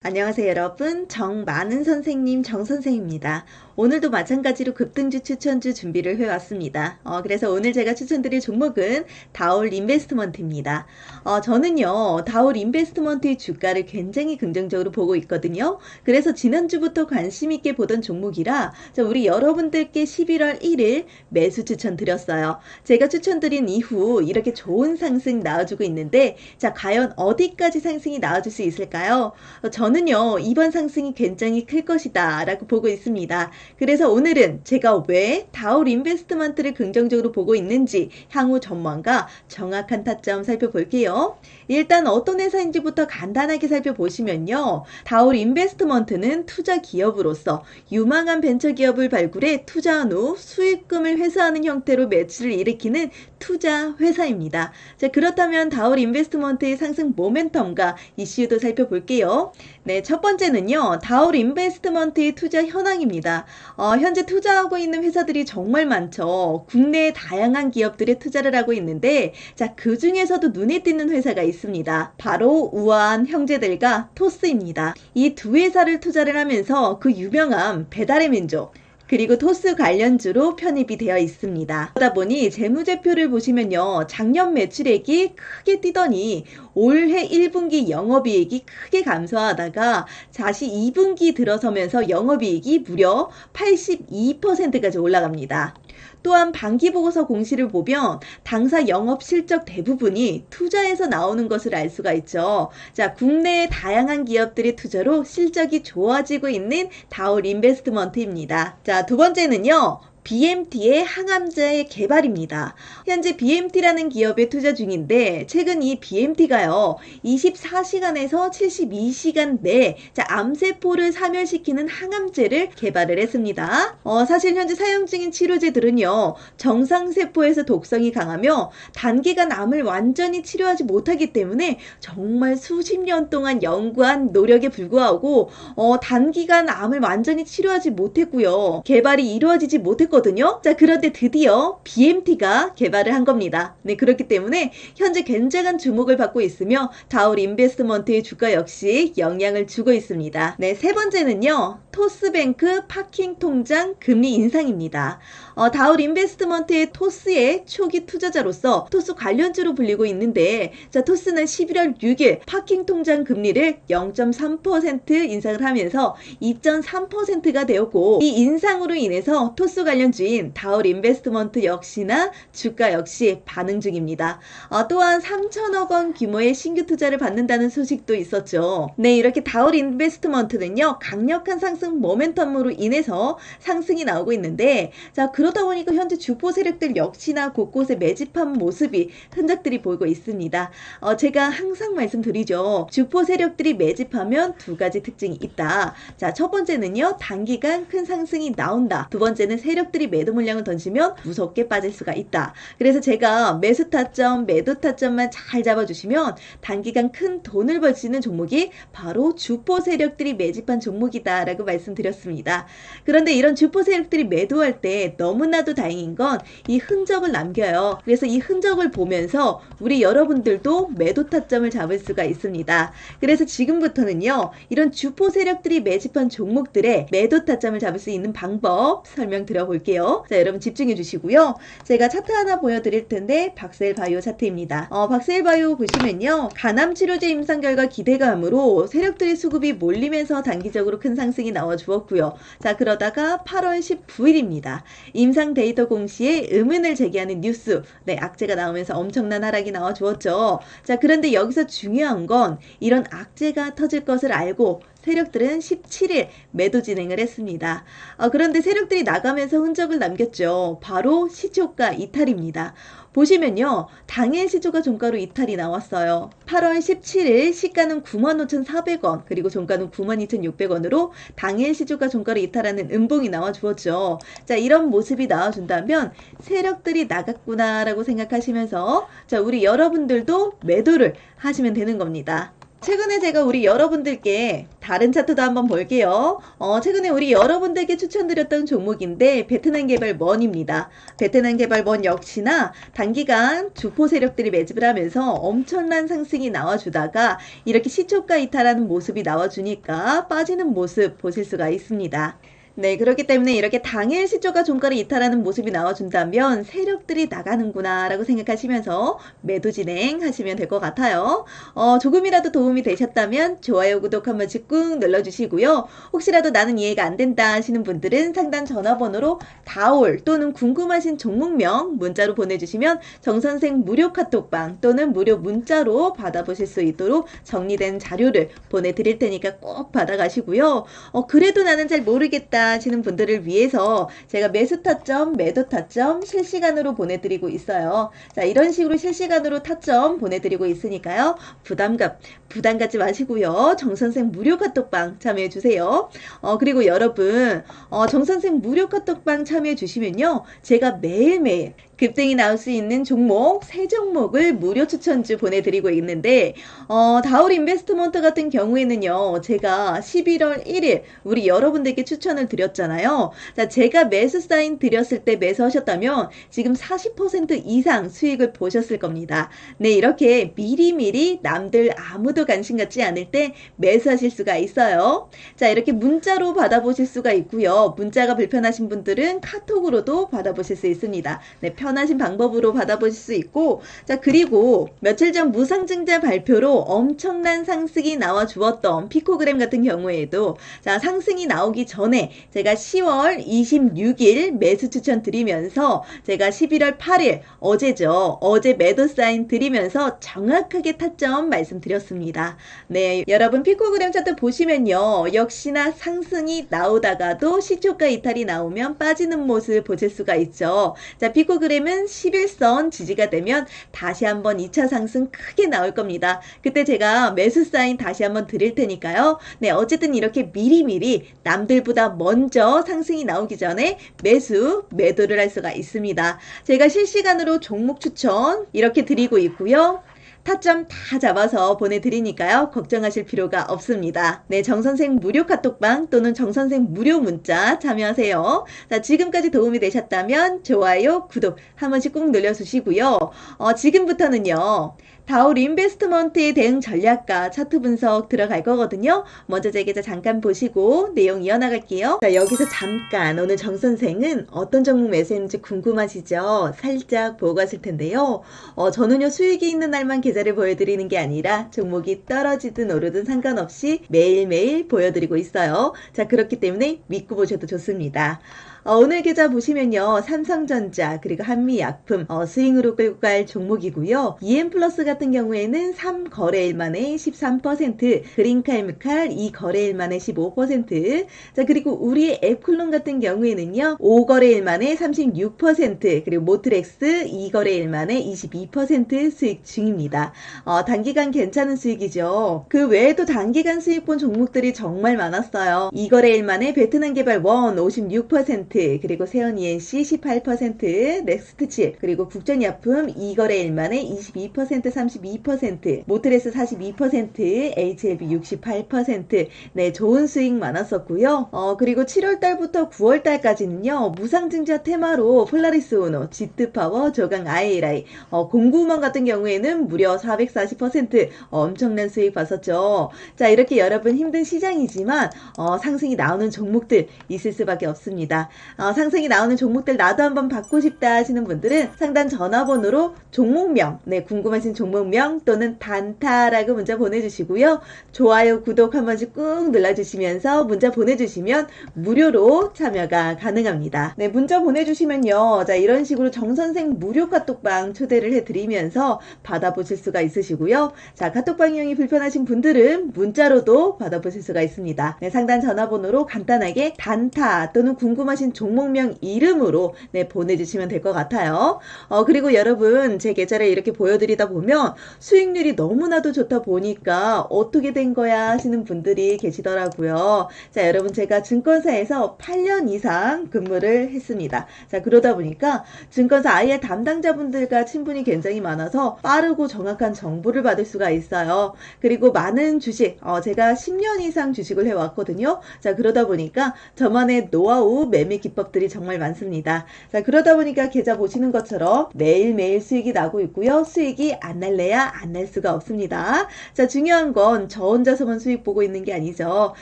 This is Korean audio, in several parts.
안녕하세요 여러분. 정많은 선생님 정선생입니다. 오늘도 마찬가지로 급등주 추천주 준비를 해왔습니다. 어, 그래서 오늘 제가 추천드릴 종목은 다올 인베스트먼트입니다. 어, 저는요 다올 인베스트먼트의 주가를 굉장히 긍정적으로 보고 있거든요. 그래서 지난주부터 관심 있게 보던 종목이라 자, 우리 여러분들께 11월 1일 매수 추천 드렸어요. 제가 추천드린 이후 이렇게 좋은 상승 나와주고 있는데 자 과연 어디까지 상승이 나와줄 수 있을까요? 어, 저는요, 이번 상승이 굉장히 클 것이다 라고 보고 있습니다. 그래서 오늘은 제가 왜 다올 인베스트먼트를 긍정적으로 보고 있는지 향후 전망과 정확한 타점 살펴볼게요. 일단 어떤 회사인지부터 간단하게 살펴보시면요. 다올 인베스트먼트는 투자 기업으로서 유망한 벤처 기업을 발굴해 투자한 후 수익금을 회수하는 형태로 매출을 일으키는 투자 회사입니다. 자, 그렇다면 다올 인베스트먼트의 상승 모멘텀과 이슈도 살펴볼게요. 네, 첫 번째는요. 다올 인베스트먼트의 투자 현황입니다. 어, 현재 투자하고 있는 회사들이 정말 많죠. 국내 다양한 기업들의 투자를 하고 있는데 자, 그 중에서도 눈에 띄는 회사가 있습니다. 바로 우아한 형제들과 토스입니다. 이 두 회사를 투자를 하면서 그 유명한 배달의 민족 그리고 토스 관련주로 편입이 되어 있습니다. 그러다 보니 재무제표를 보시면요. 작년 매출액이 크게 뛰더니 올해 1분기 영업이익이 크게 감소하다가 다시 2분기 들어서면서 영업이익이 무려 82%까지 올라갑니다. 또한 반기보고서 공시를 보면 당사 영업 실적 대부분이 투자에서 나오는 것을 알 수가 있죠. 자, 국내의 다양한 기업들의 투자로 실적이 좋아지고 있는 다올 인베스트먼트입니다. 자, 두 번째는요. BMT의 항암제의 개발입니다. 현재 BMT라는 기업에 투자 중인데 최근 이 BMT가요. 24시간에서 72시간 내에 자, 암세포를 사멸시키는 항암제를 개발을 했습니다. 어, 사실 현재 사용 중인 치료제들은요. 정상세포에서 독성이 강하며 단기간 암을 완전히 치료하지 못하기 때문에 정말 수십 년 동안 연구한 노력에 불구하고 어, 단기간 암을 완전히 치료하지 못했고요. 개발이 이루어지지 못했거든요. 했거든요. 자, 그런데 드디어 BMT가 개발을 한 겁니다. 네, 그렇기 때문에 현재 굉장한 주목을 받고 있으며 다울 인베스트먼트의 주가 역시 영향을 주고 있습니다. 네, 세 번째는요. 토스뱅크 파킹 통장 금리 인상입니다. 어, 다울 인베스트먼트의 토스의 초기 투자자로서 토스 관련주로 불리고 있는데 자, 토스는 11월 6일 파킹 통장 금리를 0.3% 인상을 하면서 2.3%가 되었고 이 인상으로 인해서 토스 관련 관련주인 다울 인베스트먼트 역시나 주가 역시 반응 중입니다. 어, 또한 3천억 원 규모의 신규 투자를 받는다는 소식도 있었죠. 네, 이렇게 다울 인베스트먼트는요, 강력한 상승 모멘텀으로 인해서 상승이 나오고 있는데, 자, 그 러다 보니까 현재 주포 세력들 역시나 곳곳에 매집한 모습이 흔적들이 보이고 있습니다. 어, 제가 항상 말씀드리죠. 주포 세력들이 매집하면 두 가지 특징이 있다. 자, 첫 번째는요, 단기간 큰 상승이 나온다. 두 번째는 세력들이 매도 물량을 던지면 무섭게 빠질 수가 있다. 그래서 제가 매수 타점, 매도 타점만 잘 잡아주시면 단기간 큰 돈을 벌 수 있는 종목이 바로 주포 세력들이 매집한 종목이다라고 말씀드렸습니다. 그런데 이런 주포 세력들이 매도할 때 너무 나도 다행인 건 이 흔적을 남겨요. 그래서 이 흔적을 보면서 우리 여러분들도 매도 타점을 잡을 수가 있습니다. 그래서 지금부터는요, 이런 주포 세력들이 매집한 종목들의 매도 타점을 잡을 수 있는 방법 설명 드려 볼게요. 볼게요. 자, 여러분 집중해 주시고요. 제가 차트 하나 보여드릴 텐데 박셀 바이오 차트입니다. 어, 박셀 바이오 보시면요. 간암 치료제 임상 결과 기대감으로 세력들의 수급이 몰리면서 단기적으로 큰 상승이 나와 주었고요. 자, 그러다가 8월 19일입니다. 임상 데이터 공시에 의문을 제기하는 뉴스. 네, 악재가 나오면서 엄청난 하락이 나와 주었죠. 자, 그런데 여기서 중요한 건 이런 악재가 터질 것을 알고 세력들은 17일 매도 진행을 했습니다. 어, 그런데 세력들이 나가면서 흔적을 남겼죠. 바로 시초가 이탈입니다. 보시면요. 당일 시초가 종가로 이탈이 나왔어요. 8월 17일 시가는 95,400원 그리고 종가는 92,600원으로 당일 시초가 종가로 이탈하는 음봉이 나와 주었죠. 자 이런 모습이 나와준다면 세력들이 나갔구나라고 생각하시면서 자 우리 여러분들도 매도를 하시면 되는 겁니다. 최근에 제가 우리 여러분들께 다른 차트도 한번 볼게요. 어, 최근에 우리 여러분들께 추천드렸던 종목인데 베트남 개발 먼입니다. 베트남 개발 먼 역시나 단기간 주포 세력들이 매집을 하면서 엄청난 상승이 나와주다가 이렇게 시초가 이탈하는 모습이 나와주니까 빠지는 모습 보실 수가 있습니다. 네, 그렇기 때문에 이렇게 당일 시초가 종가를 이탈하는 모습이 나와준다면 세력들이 나가는구나 라고 생각하시면서 매도 진행하시면 될 것 같아요. 어, 조금이라도 도움이 되셨다면 좋아요, 구독 한 번씩 꾹 눌러주시고요. 혹시라도 나는 이해가 안 된다 하시는 분들은 상단 전화번호로 다올 또는 궁금하신 종목명 문자로 보내주시면 정선생 무료 카톡방 또는 무료 문자로 받아보실 수 있도록 정리된 자료를 보내드릴 테니까 꼭 받아가시고요. 어, 그래도 나는 잘 모르겠다 하시는 분들을 위해서 제가 매수 타점, 매도 타점 실시간으로 보내드리고 있어요. 자, 이런 식으로 실시간으로 타점 보내드리고 있으니까요. 부담감, 부담 갖지 마시고요. 정선생 무료 카톡방 참여해 주세요. 어, 그리고 여러분, 어, 정선생 무료 카톡방 참여해 주시면요. 제가 매일매일 급등이 나올 수 있는 종목 세 종목을 무료 추천주 보내드리고 있는데 어, 다울 인베스트먼트 같은 경우에는요 제가 11월 1일 우리 여러분들께 추천을 드렸잖아요. 자 제가 매수 사인 드렸을 때 매수하셨다면 지금 40% 이상 수익을 보셨을 겁니다. 네 이렇게 미리미리 남들 아무도 관심 갖지 않을 때 매수하실 수가 있어요. 자 이렇게 문자로 받아보실 수가 있고요. 문자가 불편하신 분들은 카톡으로도 받아보실 수 있습니다. 네, 편하신 방법으로 받아보실 수 있고 자 그리고 며칠 전 무상증자 발표로 엄청난 상승이 나와 주었던 피코그램 같은 경우에도 자 상승이 나오기 전에 제가 10월 26일 매수 추천 드리면서 제가 11월 8일 어제죠. 어제 매도 사인 드리면서 정확하게 타점 말씀드렸습니다. 네 여러분 피코그램 차트 보시면요. 역시나 상승이 나오다가도 시초가 이탈이 나오면 빠지는 모습 보실 수가 있죠. 자 피코그램 은 11선 지지가 되면 다시 한번 2차 상승 크게 나올 겁니다. 그때 제가 매수 사인 다시 한번 드릴 테니까요. 네, 어쨌든 이렇게 미리미리 남들보다 먼저 상승이 나오기 전에 매수, 매도를 할 수가 있습니다. 제가 실시간으로 종목 추천 이렇게 드리고 있고요. 타점 다 잡아서 보내드리니까요. 걱정하실 필요가 없습니다. 네, 정선생 무료 카톡방 또는 정선생 무료 문자 참여하세요. 자, 지금까지 도움이 되셨다면 좋아요, 구독 한 번씩 꼭 눌러주시고요. 어, 지금부터는요. 다올 인베스트먼트의 대응 전략과 차트 분석 들어갈 거거든요. 먼저 제 계좌 잠깐 보시고 내용 이어나갈게요. 자, 여기서 잠깐 오늘 정 선생은 어떤 종목 매수했는지 궁금하시죠? 살짝 보고 가실 텐데요. 어, 저는요 수익이 있는 날만 계좌를 보여드리는 게 아니라 종목이 떨어지든 오르든 상관없이 매일매일 보여드리고 있어요. 자, 그렇기 때문에 믿고 보셔도 좋습니다. 어, 오늘 계좌 보시면요. 삼성전자 그리고 한미약품 어, 스윙으로 끌고 갈 종목이고요. EM 플러스 같은 경우에는 3 거래일 만에 13% 그린칼미칼 2 거래일 만에 15%자 그리고 우리 앱클론 같은 경우에는요. 5 거래일 만에 36% 그리고 모트렉스 2 거래일 만에 22% 수익 중입니다. 어, 단기간 괜찮은 수익이죠. 그 외에도 단기간 수익 본 종목들이 정말 많았어요. 2 거래일 만에 베트남 개발 원 56% 그리고 세연 ENC 18%, 넥스트 칩, 그리고 국전약품 2거래일 만에 22%, 32%, 모트레스 42%, HLB 68%, 네, 좋은 수익 많았었고요. 어, 그리고 7월 달부터 9월 달까지는요, 무상증자 테마로 폴라리스 오노, 지트파워, 저강 ILI, 어, 공구먼 같은 경우에는 무려 440% 어, 엄청난 수익 봤었죠. 자, 이렇게 여러분 힘든 시장이지만, 어, 상승이 나오는 종목들 있을 수밖에 없습니다. 어, 상승이 나오는 종목들 나도 한번 받고 싶다 하시는 분들은 상단 전화번호로 종목명, 네, 궁금하신 종목명 또는 단타라고 문자 보내주시고요. 좋아요, 구독 한 번씩 꾹 눌러주시면서 문자 보내주시면 무료로 참여가 가능합니다. 네, 문자 보내주시면요. 자, 이런 식으로 정선생 무료 카톡방 초대를 해드리면서 받아보실 수가 있으시고요. 자, 카톡방 이용이 불편하신 분들은 문자로도 받아보실 수가 있습니다. 네, 상단 전화번호로 간단하게 단타 또는 궁금하신 궁금하신 종목명 이름으로 네, 보내주시면 될 것 같아요. 어, 그리고 여러분, 제 계좌를 이렇게 보여드리다 보면 수익률이 너무나도 좋다 보니까 어떻게 된 거야 하시는 분들이 계시더라고요. 자, 여러분, 제가 증권사에서 8년 이상 근무를 했습니다. 자, 그러다 보니까 증권사 IR 담당자분들과 친분이 굉장히 많아서 빠르고 정확한 정보를 받을 수가 있어요. 그리고 많은 주식, 어, 제가 10년 이상 주식을 해왔거든요. 자, 그러다 보니까 저만의 노하우 매매 기법들이 정말 많습니다. 자, 그러다 보니까 계좌 보시는 것처럼 매일매일 수익이 나고 있고요. 수익이 안 날래야 안 날 수가 없습니다. 자, 중요한 건 저 혼자서만 수익 보고 있는 게 아니죠.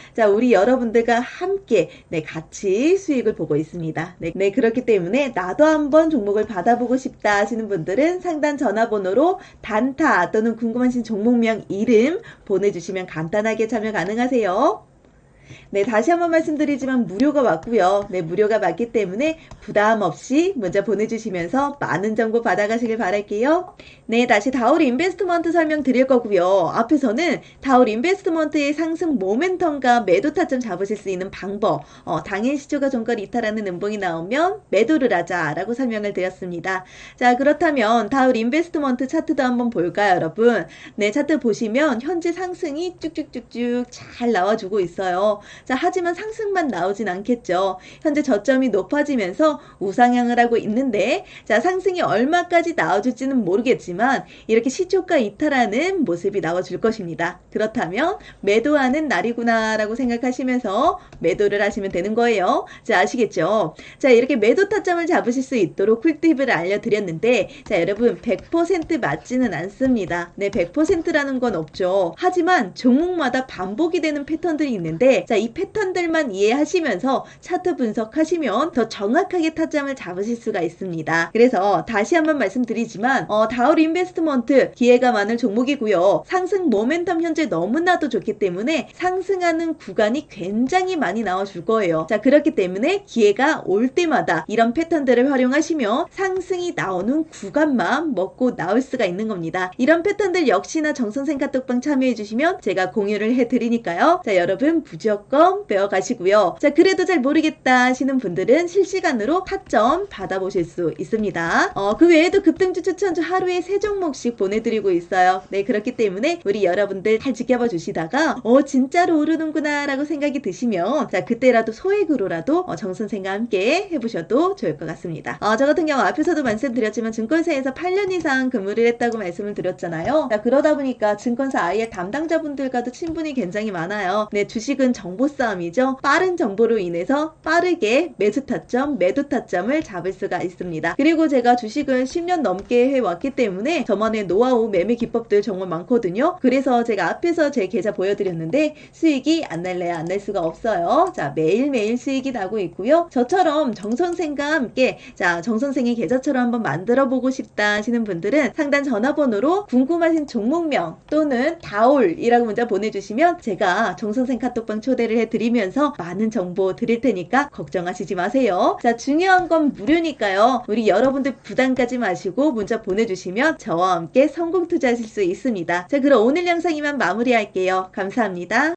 자, 우리 여러분들과 함께 네, 같이 수익을 보고 있습니다. 네, 네, 그렇기 때문에 나도 한번 종목을 받아보고 싶다 하시는 분들은 상단 전화번호로 단타 또는 궁금하신 종목명 이름 보내주시면 간단하게 참여 가능하세요. 네, 다시 한번 말씀드리지만 무료가 맞고요. 네, 무료가 맞기 때문에 부담 없이 문자 보내주시면서 많은 정보 받아가시길 바랄게요. 네, 다시 다울 인베스트먼트 설명 드릴 거고요. 앞에서는 다울 인베스트먼트의 상승 모멘텀과 매도 타점 잡으실 수 있는 방법, 어, 당일 시초가 종가 이탈하는 음봉이 나오면 매도를 하자라고 설명을 드렸습니다. 자, 그렇다면 다울 인베스트먼트 차트도 한번 볼까요, 여러분? 네, 차트 보시면 현재 상승이 쭉쭉쭉쭉 잘 나와주고 있어요. 자, 하지만 상승만 나오진 않겠죠. 현재 저점이 높아지면서 우상향을 하고 있는데, 자, 상승이 얼마까지 나와줄지는 모르겠지만, 이렇게 시초가 이탈하는 모습이 나와줄 것입니다. 그렇다면, 매도하는 날이구나라고 생각하시면서 매도를 하시면 되는 거예요. 자, 아시겠죠? 자, 이렇게 매도 타점을 잡으실 수 있도록 꿀팁을 알려드렸는데, 자, 여러분, 100% 맞지는 않습니다. 네, 100%라는 건 없죠. 하지만 종목마다 반복이 되는 패턴들이 있는데, 자, 이 패턴들만 이해하시면서 차트 분석하시면 더 정확하게 타점을 잡으실 수가 있습니다. 그래서 다시 한번 말씀드리지만, 어, 다울 인베스트먼트 기회가 많은 종목이고요. 상승 모멘텀 현재 너무나도 좋기 때문에 상승하는 구간이 굉장히 많이 나와줄 거예요. 자, 그렇기 때문에 기회가 올 때마다 이런 패턴들을 활용하시며 상승이 나오는 구간만 먹고 나올 수가 있는 겁니다. 이런 패턴들 역시나 정선생 카톡방 참여해주시면 제가 공유를 해드리니까요. 자, 여러분 무조건 배워가시고요. 자, 그래도 잘 모르겠다 하시는 분들은 실시간으로 타점 받아보실 수 있습니다. 어, 그 외에도 급등주 추천주 하루에 세 종목씩 보내드리고 있어요. 네, 그렇기 때문에 우리 여러분들 잘 지켜봐 주시다가 어, 진짜로 오르는구나 라고 생각이 드시면 자, 그때라도 소액으로라도 어, 정선생과 함께 해보셔도 좋을 것 같습니다. 어, 저 같은 경우 앞에서도 말씀드렸지만 증권사에서 8년 이상 근무를 했다고 말씀을 드렸잖아요. 자, 그러다 보니까 증권사 아예 담당자분들과도 친분이 굉장히 많아요. 네, 주식은 정보 싸움이죠. 빠른 정보로 인해서 빠르게 매수 타점, 매도 타점을 잡을 수가 있습니다. 그리고 제가 주식은 10년 넘게 해왔기 때문에 저만의 노하우 매매 기법들 정말 많거든요. 그래서 제가 앞에서 제 계좌 보여드렸는데 수익이 안 날래야 안 날 수가 없어요. 자, 매일매일 수익이 나고 있고요. 저처럼 정선생과 함께 자, 정선생의 계좌처럼 한번 만들어 보고 싶다 하시는 분들은 상단 전화번호로 궁금하신 종목명 또는 다올이라고 문자 보내주시면 제가 정선생 카톡방 초대를 해 드리면서 많은 정보 드릴 테니까 걱정하시지 마세요. 자, 중요한 건 무료니까요. 우리 여러분들 부담 가지 마시고 문자 보내주시면 저와 함께 성공 투자하실 수 있습니다. 자, 그럼 오늘 영상 이만 마무리할게요. 감사합니다.